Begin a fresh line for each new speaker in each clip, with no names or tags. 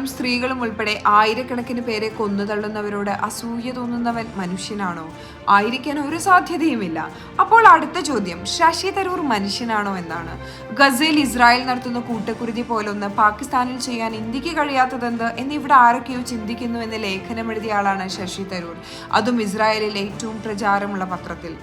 കുട്ടികളും സ്ത്രീകളും ഉൾപ്പെടെ ആയിരക്കണക്കിന് പേരെ കൊന്നുതള്ളുന്നവരോട് അസൂയ തോന്നുന്നവൻ മനുഷ്യനാണോ? ആയിരിക്കാൻ ഒരു സാധ്യതയുമില്ല. അപ്പോൾ അടുത്ത ചോദ്യം ശശി തരൂർ മനുഷ്യനാണോ എന്നാണ്. ഗസയിൽ ഇസ്രായേൽ നടത്തുന്ന കൂട്ടക്കുരുതി പോലൊന്ന് പാകിസ്ഥാനിൽ ചെയ്യാൻ ഇന്ത്യയ്ക്ക് കഴിയാത്തതെന്ത് എന്ന് ഇവിടെ ആരൊക്കെയോ ചിന്തിക്കുന്നു എന്ന് ലേഖനം എഴുതിയ ആളാണ് ശശി തരൂർ. അതും ഇസ്രായേലിൽ ഏറ്റവും പ്രചാരമുള്ള പത്രത്തിൽ.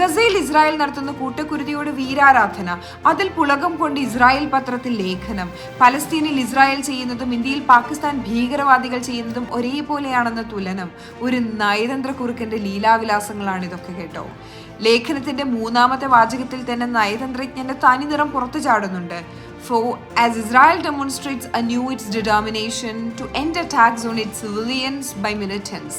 ഗസയിൽ ഇസ്രായേൽ നടത്തുന്ന കൂട്ടക്കുരുതിയോട് വീരാരാധന. അതിൽ പുളകം കൊണ്ട് ഇസ്രായേൽ പത്രത്തിൽ ലേഖനം. പലസ്തീനിൽ ഇസ്രായേൽ ചെയ്യുന്നതും ഇന്ത്യയിൽ പാകിസ്ഥാൻ ഭീകരവാദികൾ ചെയ്യുന്നതും ഒരേപോലെയാണെന്ന തുലനം ഒരു നയതന്ത്ര കുറുക്കന്റെ ലീലാവിലാസങ്ങളാണ് ഇതൊക്കെ കേട്ടോ. ലേഖനത്തിന്റെ മൂന്നാമത്തെ വാചകത്തിൽ തന്നെ നയതന്ത്രജ്ഞന്റെ തനിനിറം പുറത്തു ചാടുന്നുണ്ട് For as Israel demonstrates anew its determination to end attacks on its civilians by militants,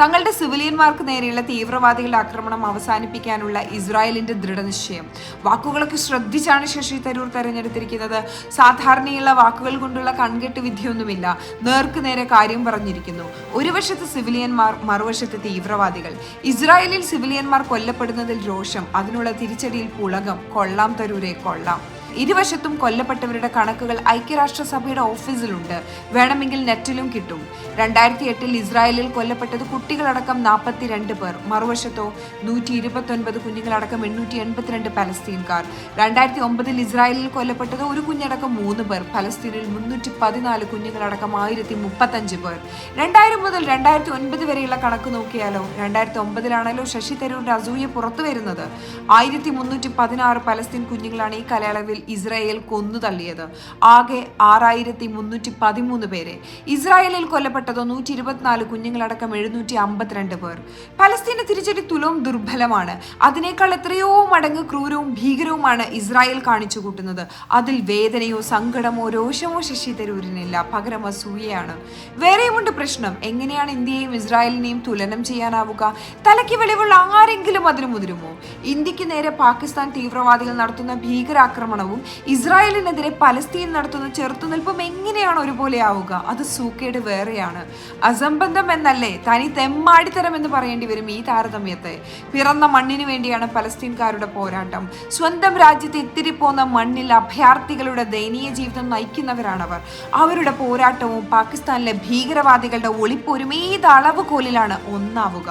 തങ്ങളുടെ സിവിലിയന്മാർക്ക് നേരെയുള്ള തീവ്രവാദികളുടെ ആക്രമണം അവസാനിപ്പിക്കാനുള്ള ഇസ്രായേലിന്റെ ദൃഢനിശ്ചയം. വാക്കുകളൊക്കെ ശ്രദ്ധിച്ചാണ് ശശി തരൂർ തെരഞ്ഞെടുത്തിരിക്കുന്നത്. സാധാരണയുള്ള വാക്കുകൾ കൊണ്ടുള്ള കൺകെട്ട് വിദ്യയൊന്നുമില്ല നേർക്ക് നേരെ കാര്യം പറഞ്ഞിരിക്കുന്നു. ഒരു വശത്ത് സിവിലിയന്മാർ മറുവശത്ത് തീവ്രവാദികൾ. ഇസ്രായേലിൽ സിവിലിയന്മാർ കൊല്ലപ്പെടുന്നതിൽ രോഷം അതിനുള്ള തിരിച്ചടിയിൽ പുളകം. കൊള്ളാം തരൂരെ കൊള്ളാം. ഇരുവശത്തും കൊല്ലപ്പെട്ടവരുടെ കണക്കുകൾ ഐക്യരാഷ്ട്രസഭയുടെ ഓഫീസിലുണ്ട്. വേണമെങ്കിൽ നെറ്റിലും കിട്ടും. രണ്ടായിരത്തി എട്ടിൽ ഇസ്രായേലിൽ കൊല്ലപ്പെട്ടത് കുട്ടികളടക്കം നാൽപ്പത്തിരണ്ട് പേർ. മറുവശത്തോ നൂറ്റി ഇരുപത്തൊൻപത് കുഞ്ഞുങ്ങളടക്കം എണ്ണൂറ്റി എൺപത്തിരണ്ട് പലസ്തീൻകാർ. രണ്ടായിരത്തി ഒമ്പതിൽ ഇസ്രായേലിൽ കൊല്ലപ്പെട്ടത് ഒരു കുഞ്ഞടക്കം മൂന്ന് പേർ. പലസ്തീനിൽ മുന്നൂറ്റി പതിനാല് കുഞ്ഞുങ്ങളടക്കം ആയിരത്തി മുപ്പത്തഞ്ച് പേർ. രണ്ടായിരം മുതൽ രണ്ടായിരത്തി ഒൻപത് വരെയുള്ള കണക്ക് നോക്കിയാലോ? രണ്ടായിരത്തി ഒമ്പതിലാണല്ലോ ശശി തരൂരിന്റെ അസൂയ പുറത്തു വരുന്നത്. ആയിരത്തി മുന്നൂറ്റി പതിനാറ് പലസ്തീൻ കുഞ്ഞുങ്ങളാണ് ഈ കാലയളവിൽ ഇസ്രായേൽ കൊന്നു തള്ളിയത്. ആകെ ആറായിരത്തി മുന്നൂറ്റി പതിമൂന്ന് പേരെ. ഇസ്രായേലിൽ കൊല്ലപ്പെട്ടത് നൂറ്റി ഇരുപത്തിനാല് കുഞ്ഞുങ്ങളടക്കം എഴുന്നൂറ്റി അമ്പത്തിരണ്ട് പേർ. പലസ്തീന തിരിച്ചടി തുലവും ദുർബലമാണ്. അതിനേക്കാൾ എത്രയോ മടങ്ങ് ക്രൂരവും ഭീകരവുമാണ് ഇസ്രായേൽ കാണിച്ചു കൂട്ടുന്നത്. അതിൽ വേദനയോ സങ്കടമോ രോഷമോ ശശി തരൂരിനില്ല. പകരം അസൂയയാണ്. വേറെയുമുണ്ട് പ്രശ്നം. എങ്ങനെയാണ് ഇന്ത്യയെയും ഇസ്രായേലിനെയും തുലനം ചെയ്യാനാവുക? തലയ്ക്ക് വെളിവുള്ള ആരെങ്കിലും അതിനു മുതിരുമോ? ഇന്ത്യയ്ക്ക് നേരെ പാകിസ്ഥാൻ തീവ്രവാദികൾ നടത്തുന്ന ഭീകരാക്രമണവും ഇസ്രായേലിനെതിരെ പലസ്തീൻ നടത്തുന്ന ചെറുത്തുനിൽപ്പും എങ്ങനെയാണ് ഒരുപോലെ ആവുക അത് സൂക്കേട് വേറെയാണ്. അസംബന്ധം എന്നല്ലേ? തനി തെമ്മാടിത്തരം എന്ന് പറയേണ്ടി വരും ഈ താരതമ്യത്തെ. പിറന്ന മണ്ണിനു വേണ്ടിയാണ് പലസ്തീൻകാരുടെ പോരാട്ടം. സ്വന്തം രാജ്യത്ത് എത്തിരിപ്പോന്ന പോന്ന മണ്ണിൽ അഭയാർത്ഥികളുടെ ദയനീയ ജീവിതം നയിക്കുന്നവരാണവർ. അവരുടെ പോരാട്ടവും പാകിസ്ഥാനിലെ ഭീകരവാദികളുടെ ഒളിപ്പോരും ഏത് അളവുകോലിലാണ് ഒന്നാവുക.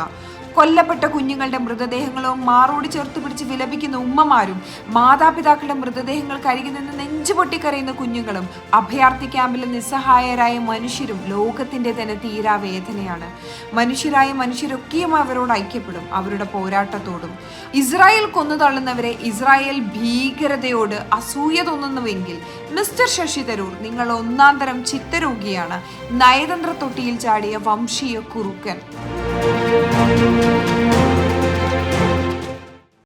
കൊല്ലപ്പെട്ട കുഞ്ഞുങ്ങളുടെ മൃതദേഹങ്ങളും മാറോട് ചേർത്ത് പിടിച്ച് വിലപിക്കുന്ന ഉമ്മമാരും മാതാപിതാക്കളുടെ മൃതദേഹങ്ങൾ കരികിൽ നിന്ന് നെഞ്ചുപൊട്ടിക്കരയുന്ന കുഞ്ഞുങ്ങളും അഭയാർത്ഥി ക്യാമ്പിലെ നിസ്സഹായരായ മനുഷ്യരും ലോകത്തിന്റെ തന്നെ തീരാ വേദനയാണ് മനുഷ്യരായ മനുഷ്യരൊക്കെയും അവരോട് ഐക്യപ്പെടും അവരുടെ പോരാട്ടത്തോടും. ഇസ്രായേൽ കൊന്നു തള്ളുന്നവരെ ഇസ്രായേൽ ഭീകരതയോട് അസൂയ തോന്നുന്നുവെങ്കിൽ മിസ്റ്റർ ശശി തരൂർ നിങ്ങൾ ഒന്നാം തരം ചിത്തരോഗിയാണ്. നയതന്ത്ര തൊട്ടിയിൽ ചാടിയ വംശീയ കുറുക്കൻ. Thank you.